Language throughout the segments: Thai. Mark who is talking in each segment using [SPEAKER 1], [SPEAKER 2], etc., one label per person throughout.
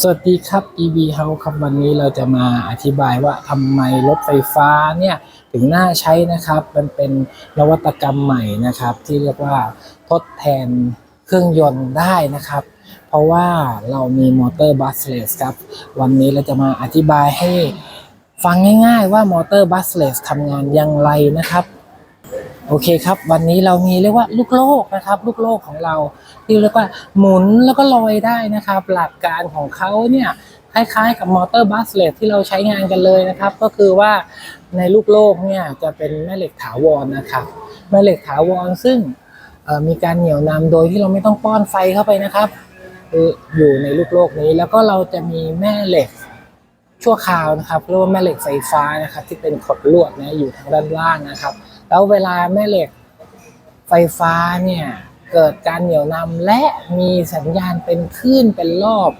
[SPEAKER 1] สวัสดีครับ EV House ครับวันนี้เราจะมาอธิบายว่าทำไมรถไฟฟ้าเนี่ยถึงน่าใช้นะครับ มันเป็นนวัตกรรมใหม่นะครับ ที่เรียกว่าทดแทนเครื่องยนต์ได้นะครับ เพราะว่าเรามีมอเตอร์บัสเลสครับ วันนี้เราจะมาอธิบายให้ฟังง่ายๆว่ามอเตอร์บัสเลสทำงานอย่างไรนะครับ โอเคครับ วันนี้เรามีเรียกว่าลูกโลกนะครับ ลูกโลกของเราที่เรียกว่าหมุนแล้วก็ลอยได้นะครับ หลักการของเขาเนี่ยคล้ายๆกับมอเตอร์บัสเลตที่เราใช้งานกันเลยนะครับ ก็คือว่าในลูกโลกเนี่ยจะเป็นแม่เหล็กถาวรนะครับ แม่เหล็กถาวรซึ่งมีการเหนี่ยวนำโดยที่เราไม่ต้องป้อนไฟเข้าไปนะครับออยู่ในลูกโลกนี้แล้วก็เราจะมีแม่เหล็กชั่วคราวนะครับเรียกว่าแม่เหล็กไฟฟ้านะครับ ที่เป็นขดลวดนะอยู่ทางด้านล่างนะครับ แล้วเวลาแม่เหล็กไฟฟ้าเนี่ยเกิดการเหนี่ยวนำและมีสัญญาณเป็นคลื่นเป็นรอบ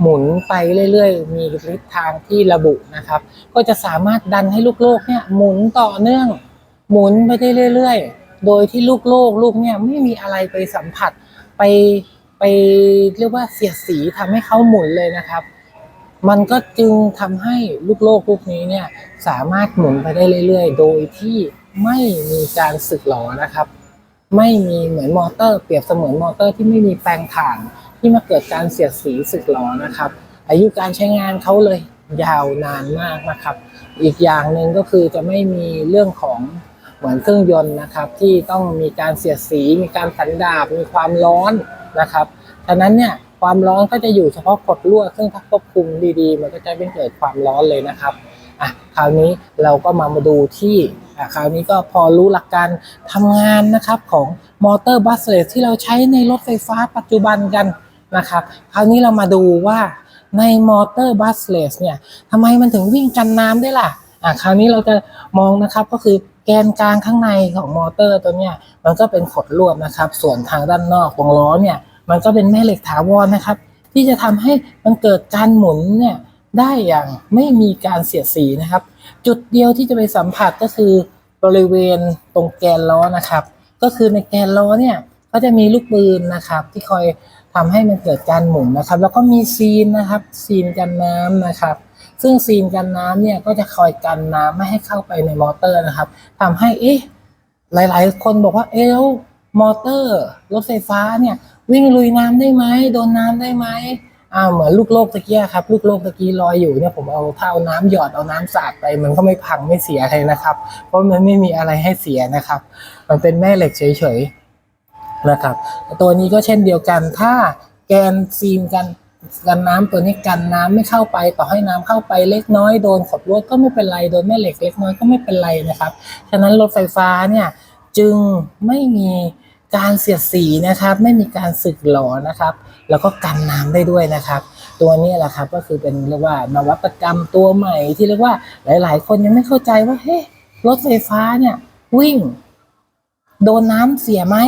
[SPEAKER 1] หมุนไปเรื่อยๆ มีทิศทางที่ระบุนะครับ ก็จะสามารถดันให้ลูกโลกเนี่ยหมุนต่อเนื่อง หมุนไปได้เรื่อยๆ โดยที่ลูกโลกลูกเนี่ยไม่มีอะไรไปสัมผัสไปไปเรียกว่าเสียดสีทำให้เขาหมุนเลยนะครับ มันก็จึงทำให้ลูกโลกลูกนี้เนี่ยสามารถหมุนไปได้เรื่อยๆ โดยที่ ไม่มีการสึกหรอนะครับ ไม่มีเหมือนมอเตอร์เปรียบเสมือนมอเตอร์ที่ไม่มีแปลงถ่านที่มาเกิดการเสียดสีสึกหรอนะครับ อายุการใช้งานเขาเลยยาวนานมากนะครับ อีกอย่างหนึ่งก็คือจะไม่มีเรื่องของเหมือนเครื่องยนต์นะครับ ที่ต้องมีการเสียดสี มีการสันดาบมีความร้อนนะครับฉะนั้นเนี่ยความร้อนก็จะอยู่เฉพาะกดลวดซึ่องถ้าควบคุมดีๆ มันก็จะไม่เกิดความร้อนเลยนะครับ อะคราวนี้เราก็มามาดูที่อะคราวนี้ก็พอรู้หลักการทำงานนะครับของมอเตอร์บัสเลสที่เราใช้ในรถไฟฟ้าปัจจุบันกันนะครับคราวนี้เรามาดูว่าในมอเตอร์บัสเลสเนี่ยทำไมมันถึงวิ่งกันน้ำได้ล่ะอะคราวนี้เราจะมองนะครับก็คือแกนกลางข้างในของมอเตอร์ตัวเนี้ยมันก็เป็นขดลวดนะครับ ส่วนทางด้านนอกตรงล้อเนี่ยมันก็เป็นแม่เหล็กถาวรนะครับ ที่จะทำให้มันเกิดการหมุนเนี่ย ได้อย่างไม่มีการเสียดสีนะครับ จุดเดียวที่จะไปสัมผัสก็คือบริเวณตรงแกนล้อนะครับ ก็คือในแกนล้อเนี่ยก็จะมีลูกปืนนะครับ ที่คอยทำให้มันเกิดการหมุนนะครับ แล้วก็มีซีนนะครับซีนกันน้ำนะครับ ซึ่งซีนกันน้ำเนี่ยก็จะคอยกันน้ำไม่ให้เข้าไปในมอเตอร์นะครับทำให้เอ๊ะหลาย ๆ คนบอกว่าเอ๊ะมอเตอร์รถไฟฟ้าเนี่ยวิ่งลุยน้ำได้ไหมโดนน้ำได้ไหม อ่าเหมือนลูกโลกตะเกียครับลูกโลกตะกี้ลอยอยู่เนี่ยผมเอาถ้าเอาน้ำหยอดเอาน้ำสาดไป มันก็ไม่พังไม่เสียเลยนะครับ เพราะมันไม่มีอะไรให้เสียนะครับ มันเป็นแม่เหล็กเฉยๆนะครับ ตัวนี้ก็เช่นเดียวกันถ้าแกนซีนกันกันน้ำตัวนี้กันน้ำไม่เข้าไปต่อให้น้ำเข้าไปเล็กน้อยโดนขดลวดก็ไม่เป็นไรโดนแม่เหล็กเล็กน้อยก็ไม่เป็นไรนะครับ ฉะนั้นรถไฟฟ้าเนี่ยจึงไม่มี การเสียดสีนะครับ ไม่มีการสึกหลอนะครับ แล้วก็กันน้ำได้ด้วยนะครับ ตัวนี้แหละครับก็คือเป็นเรียกว่านวัตกรรมตัวใหม่ที่เรียกว่าหลาย ๆ คนยังไม่เข้าใจว่าเฮ้ยรถไฟฟ้าเนี่ย วิ่ง โดนน้ำเสียไหม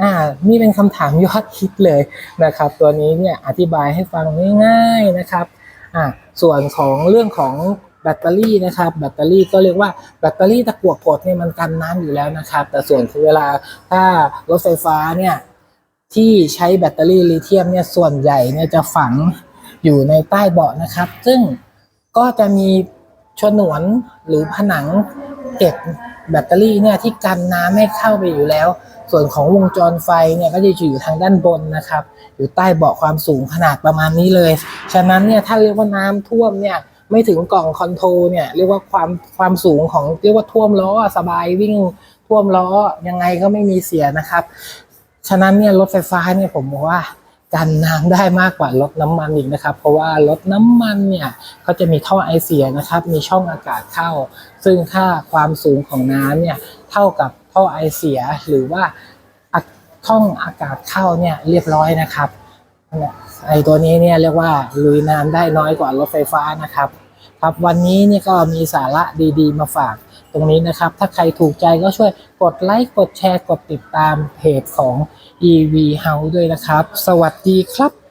[SPEAKER 1] อ่านี่เป็นคำถามยอดฮิตเลยนะครับ ตัวนี้เนี่ยอธิบายให้ฟังง่าย ๆนะครับอ่าส่วนของเรื่องของ แบตเตอรี่นะครับแบตเตอรี่ก็เรียกว่าแบตเตอรี่ตะกั่วกดเนี่ยมันกันน้ำอยู่แล้วนะครับ แต่ส่วนเวลาถ้ารถไฟฟ้าเนี่ยที่ใช้แบตเตอรี่ลิเธียมเนี่ยส่วนใหญ่เนี่ยจะฝังอยู่ในใต้เบาะนะครับ ซึ่งก็จะมีฉนวนหรือผนังเก็บแบตเตอรี่เนี่ยที่กันน้ำให้เข้าไปอยู่แล้ว ส่วนของวงจรไฟเนี่ยก็จะอยู่ทางด้านบนนะครับ อยู่ใต้เบาะความสูงขนาดประมาณนี้เลย ฉะนั้นเนี่ยถ้าเรียกว่าน้ำท่วมเนี่ย ไม่ถึงกล่องคอนโทรลเนี่ยเรียกว่าความความสูงของเรียกว่าท่วมล้อสบายวิ่งท่วมล้อยังไงก็ไม่มีเสียนะครับ ฉะนั้นเนี่ยรถไฟฟ้าเนี่ยผมบอกว่ากันน้ำได้มากกว่ารถน้ำมันอีกนะครับ เพราะว่ารถน้ำมันเนี่ยเขาจะมีท่อไอเสียนะครับ มีช่องอากาศเข้า ซึ่งถ้าความสูงของน้ำเนี่ยเท่ากับท่อไอเสียหรือว่าอะช่องอากาศเข้าเนี่ยเรียบร้อยนะครับ ไอตัวนี้เนี่ยเรียกว่าลุยน้ำได้น้อยกว่ารถไฟฟ้านะครับ ครับวันนี้นี่ก็มีสาระดีๆ มาฝากตรงนี้นะครับ ถ้าใครถูกใจก็ช่วยกดไลค์กดแชร์กดติดตามเพจของ EV House ด้วยนะครับ สวัสดีครับ